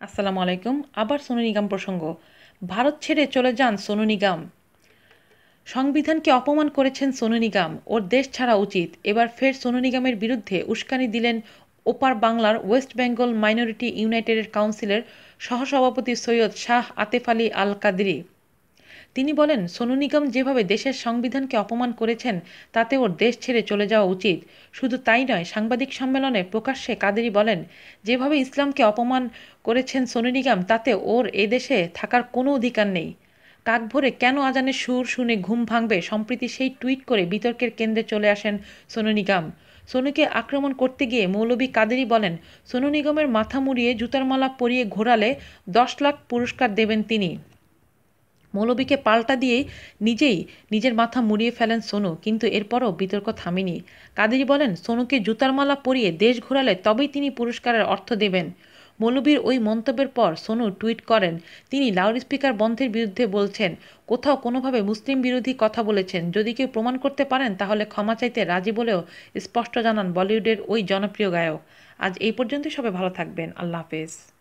আসসালামু আলাইকুম। আবার সোনু নিগম প্রসঙ্গ। ভারত ছেড়ে চলে যান সোনু নিগম। সংবিধানকে অপমান করেছেন সোনু নিগম। ওর দেশ ছাড়া উচিত। এবার ফের সোনু নিগমের বিরুদ্ধে উস্কানি দিলেন ওপার বাংলার ওয়েস্ট বেঙ্গল মাইনরিটি ইউনাইটেডের কাউন্সিলের সহসভাপতি সৈয়দ শাহ আতেফ আলী আল কাদরি তিনি বলেন, সোনু নিগম যেভাবে দেশের সংবিধানকে অপমান করেছেন তাতে ওর দেশ ছেড়ে চলে যাওয়া উচিত। শুধু তাই নয়, সাংবাদিক সম্মেলনে প্রকাশ্যে কাদেরি বলেন, যেভাবে ইসলামকে অপমান করেছেন সোনু নিগম, তাতে ওর এদেশে থাকার কোনো অধিকার নেই। কাক ভরে কেন আজানের সুর শুনে ঘুম ভাঙবে? সম্প্রীতি সেই টুইট করে বিতর্কের কেন্দ্রে চলে আসেন সোনু নিগম। সোনুকে আক্রমণ করতে গিয়ে মৌলবী কাদেরি বলেন, সোনু নিগমের মাথা মুড়িয়ে জুতার মালা পরিয়ে ঘোরালে দশ লাখ পুরস্কার দেবেন তিনি। মৌলবীকে পাল্টা দিয়ে নিজেই নিজের মাথা মুড়িয়ে ফেলেন সোনু, কিন্তু এরপরও বিতর্ক থামেনি। কাদেরি বলেন, সোনুকে জুতার মালা পরিয়ে দেশ ঘোরালে তবেই তিনি পুরস্কারের অর্থ দেবেন। মৌলবীর ওই মন্তব্যের পর সোনু টুইট করেন, তিনি লাউডস্পিকার বন্ধের বিরুদ্ধে বলছেন, কোথাও কোনোভাবে মুসলিম বিরোধী কথা বলেছেন। যদি কেউ প্রমাণ করতে পারেন, তাহলে ক্ষমা চাইতে রাজি বলেও স্পষ্ট জানান বলিউডের ওই জনপ্রিয় গায়ক। আজ এই পর্যন্তই, সবাই ভালো থাকবেন। আল্লাহ হাফেজ।